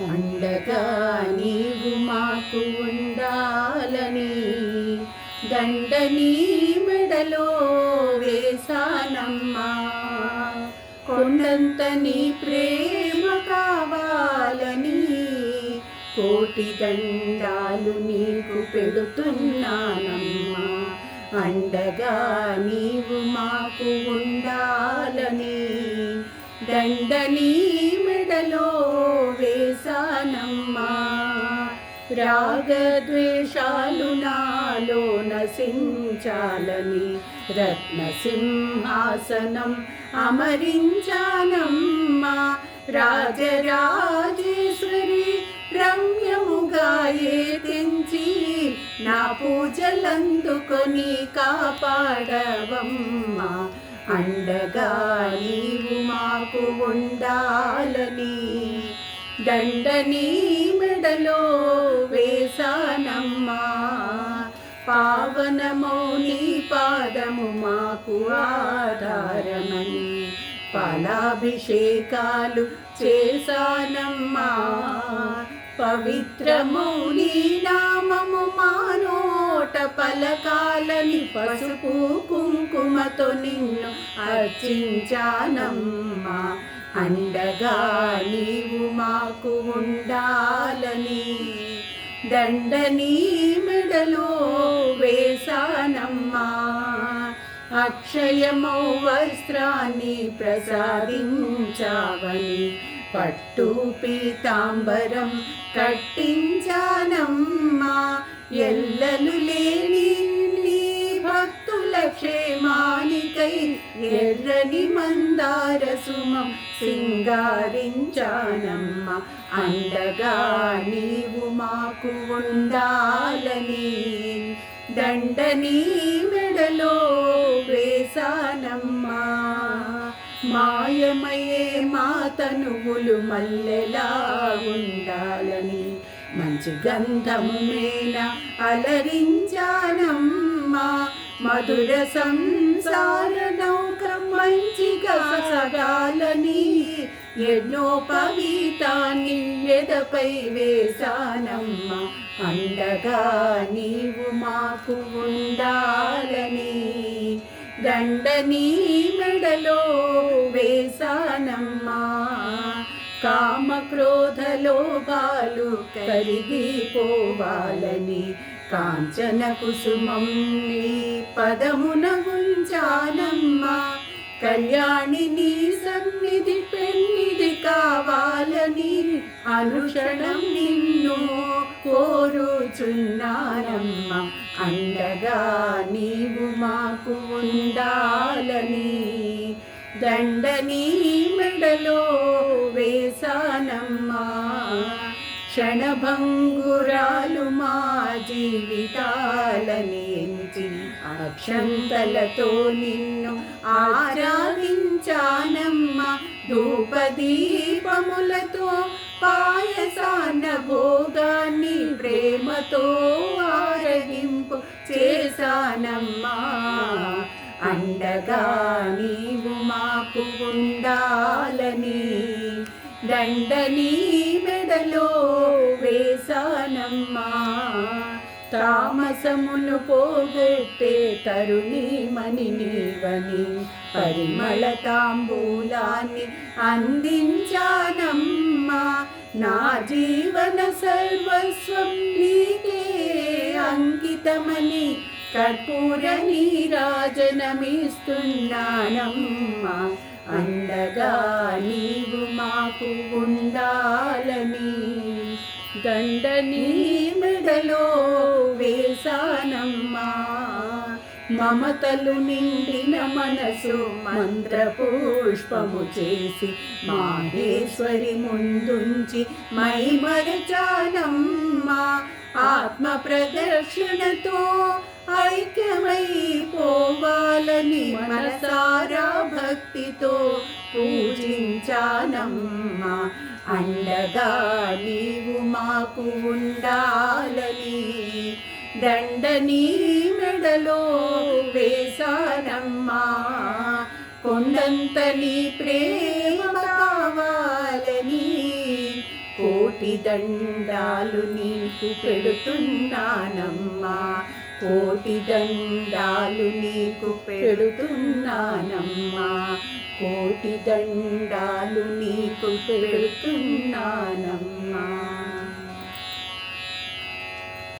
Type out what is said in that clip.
అండగా నీవు మాకు ఉండాలని దండని మెడలో వేసానమ్మా కొండంత నీ ప్రేమ కావాలని కోటి దండాలు నీకు పెడుతున్నానమ్మా. అండగా నీవు మాకు ఉండాలి నీ మెడలో వేసానమ్మా. రాగద్వేషాలు నాలో నశించాలని రత్నసింహాసనం అమరించానమ్మా. రాజరాజేశ్వరి రమ్యముగా ఏ తెంచి నా పూజలందుకొని కాపాడవమ్మా. అండగా నీవు మాకు ఉండాలని దండని మెడలో వేసానమ్మా పావనమో నీ పాదము మాకు ఆధారమని పాలాభిషేకాలు చేశానమ్మా. పవిత్రమౌని నామము పలకాలని పసుపు కుంకుమతో నిన్ను అర్చించానమ్మా. అండగా నీవు మాకు ఉండాలని దండని మెడలో వేసానమ్మా అక్షయమో వస్త్రాన్ని ప్రసాదించావని పట్టు పీతాంబరం కట్టించానమ్మా. మందారసుమం సింగారించానమ్మ అండగా నీవు మాకు ఉండాలని దండని మెడలో వేసానమ్మా మాయమయే మా తనువులు మల్లెలా ఉండాలని మంచి గంధము మేన అలరించానమ్మా. మధుర సంసారణం మంచిగా సగాలని ఎన్నో పవితాన్ని ఎదపై వేశానమ్మా. అండగా నీవు మాకు ఉండాలని దండని మెడలో వేశానమ్మా. కామ క్రోధ లోపాలు కరిగిపోవాలని కాంచన కుసుమం నీ పదమున ఉంచానమ్మా. కళ్యాణి నీ సన్నిధి పెన్నిధి కావాలని అనుక్షణం నిన్ను కోరుచున్నారమ్మ అండగా నీవు మాకు ఉండాలని దండని మెడలో వేసానమ్మా క్షణభంగురాలు మా జీవితా అక్షంతలతో నిన్ను ఆరాధించానమ్మ. ధూపదీపములతో పాయసాన భోగాన్ని ప్రేమతో ఆరగింపు చేశానమ్మా. అండగా నీవు మాకు ఉండాలని దండనీ మెడలో తామసములు పోగొట్టే తరుణి మణి నీవని పరిమళ తాంబూలాన్ని అందించానమ్మా. నా జీవన సర్వస్వం నీకే అంకితమని కర్పూర నీరాజనమిస్తున్నానమ్మా. అండగా నీవు మాకు ఉండాలని. దండని మెడలో మమతలు నిండిన మనసు మంత్రపుష్పము చేసి మాహేశ్వరి ముందుంచి మైమరచాలమ్మా ఆత్మ ప్రదర్శనతో ఐక్యమై పోవాలని మనసారా భక్తితో పూజించానమ్మా. అండగా నీవు మాకు ఉండాలని దండనీ మెడలో వేసానమ్మా. కొండంత నీ ప్రేమ కావాలని కోటి దండాలు నీకు పెడుతున్నానమ్మా. కోటి దండాలు నీకు పెడుతున్నానమ్మా. కోటి దండాలు నీకు పెడుతున్నానమ్మా.